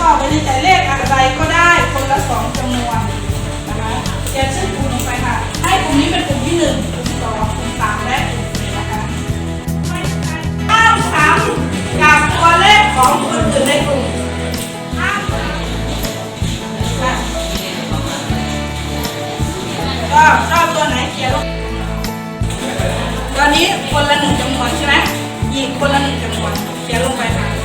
ชอบไปในแต่เลขอะไรก็ได้คนละสองจำนวนนะคะเขียนชื่อกลุ่มลงไปค่ะ ให้กลุ่มนี้เป็นกลุ่มที่หนึ่งกลุ่มสองกลุ่มสามและกลุ่มสี่นะคะห้ามซ้ำกับตัวเลขของคนอื่นในกลุ่มห้ามซ้ำค่ะก็ชอบตัวไหนเขียนลงตอนนี้คนละหนึ่งจำนวนใช่ไหมอีกคนละหนึ่งจำนวนเขียนลงไปค่ะ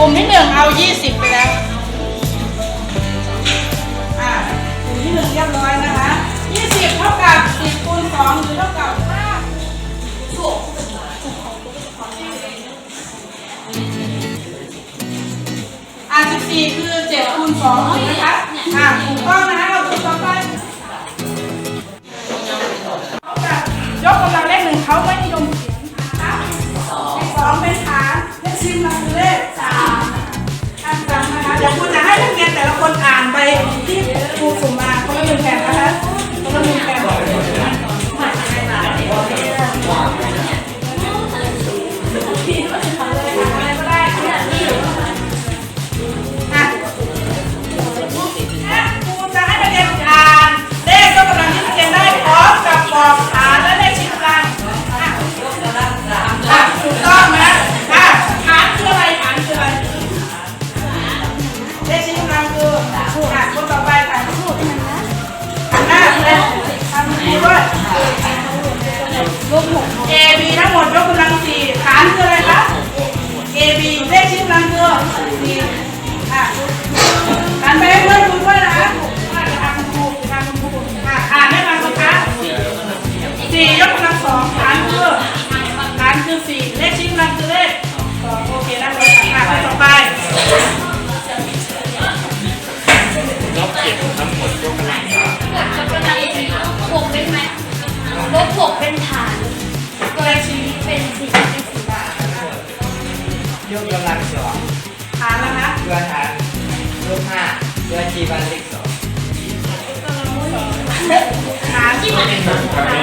กลุ่มที่หนึ่งเอา20ไปแล้ว อะกลุ่มที่หนึ่งเรียบร้อยนะคะ20เท่ากับ10คูณ2หรือเท่ากับ5ถูกอะ14คือ7คูณ2ถูกไหมคะอะถูกต้องนะเราดูต่อไปเขาจะยกกำลังเลขหนึ่งเขาไม่นิยมเขียนนะคะสองเป็นฐานเลขซิมาคือ ที่ครูสุมาเขาไม่เป็นแฟนนะคะ A B ทั้งหมดยกกำลังสี่ฐานคืออะไรคะ A B เลขชิงกำลังคือสี่อะหันไปให้เพื่อนดูด้วยนะว่าจะทำคุณครูจะทำคุณครูอะอ่านให้ฟังสิคะสี่ยกกำลังสองฐานคือฐานคือสี่เลขชิ้นกำลังคือเลขสองโอเคนะเลยค่ะอะต่อไป ลบเจ็ดทั้งหมดยกกำลังสามจะเป็นอะไรหกเป็นไหมลบหกเป็นฐานตัว เลขชิ้นเป็นสี่เป็นสี่ยกกำลังสองฐานแล้วนะเพื่อฐานลบห้าเพื่อจีบันเลขสองฐานที่มันฐ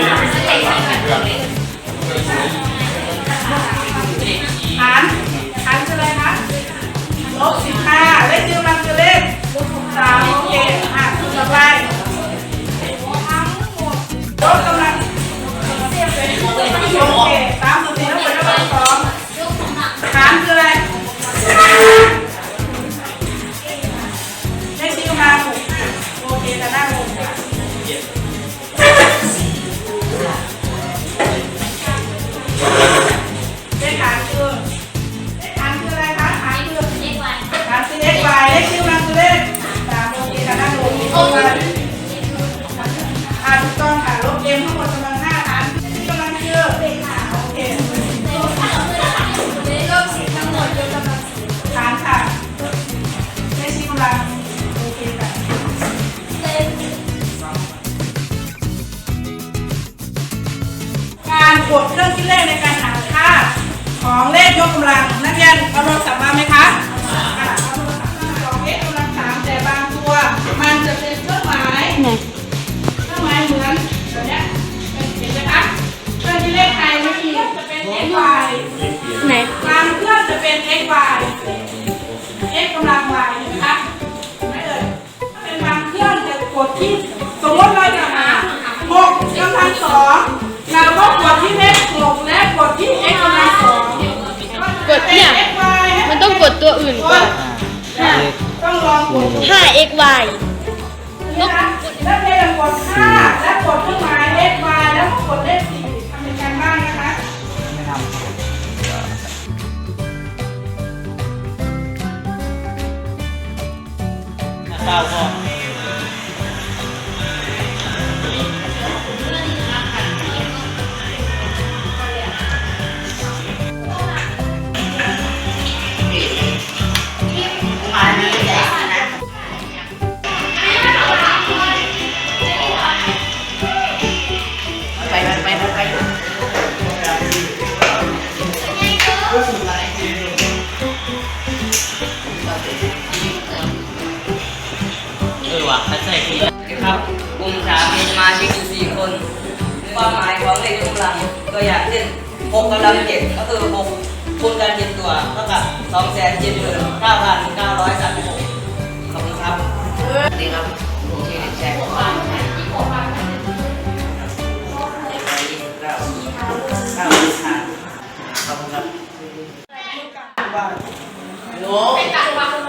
Yeah. การกดเครื่องคิดเลขในการหาค่าของเลขยกกำลัง นักเรียนเอาโทรศัพท์มาไหมคะอะเอาโทรศัพท์มาสองเลขกำลังสามแต่บางตัวมันจะเป็นเครื่องหมายไหนเครื่องหมายเหมือนแบบเนี้ยเห็นไหมคะเครื่องที่เลขไทยไม่มีจะเป็น x y ไหน บางเครื่องจะเป็น x y 5 x y นะคะแล้วเพลงกดห้าและกดเครื่องหมายเลข y แล้วก็กดเลขสี่ทำเป็นการบ้านนะคะเก้าก็ วเข้าใจผิดครับกลุ่มสามมีสมาชิกอยู่สี่คนความหมายของเลขกำลังตัวอย่างเช่นหกกำลังเจ็ดก็คือหกคูณกันเจ็ดตัวเท่ากับสองแสนเจ็ดหมื่นเก้าพันเก้าร้อยสามสิบหกขอบคุณครับสวัสดีครับผมชื่อเด็กชายขอบ้านที่ขอบขอบคุณครับ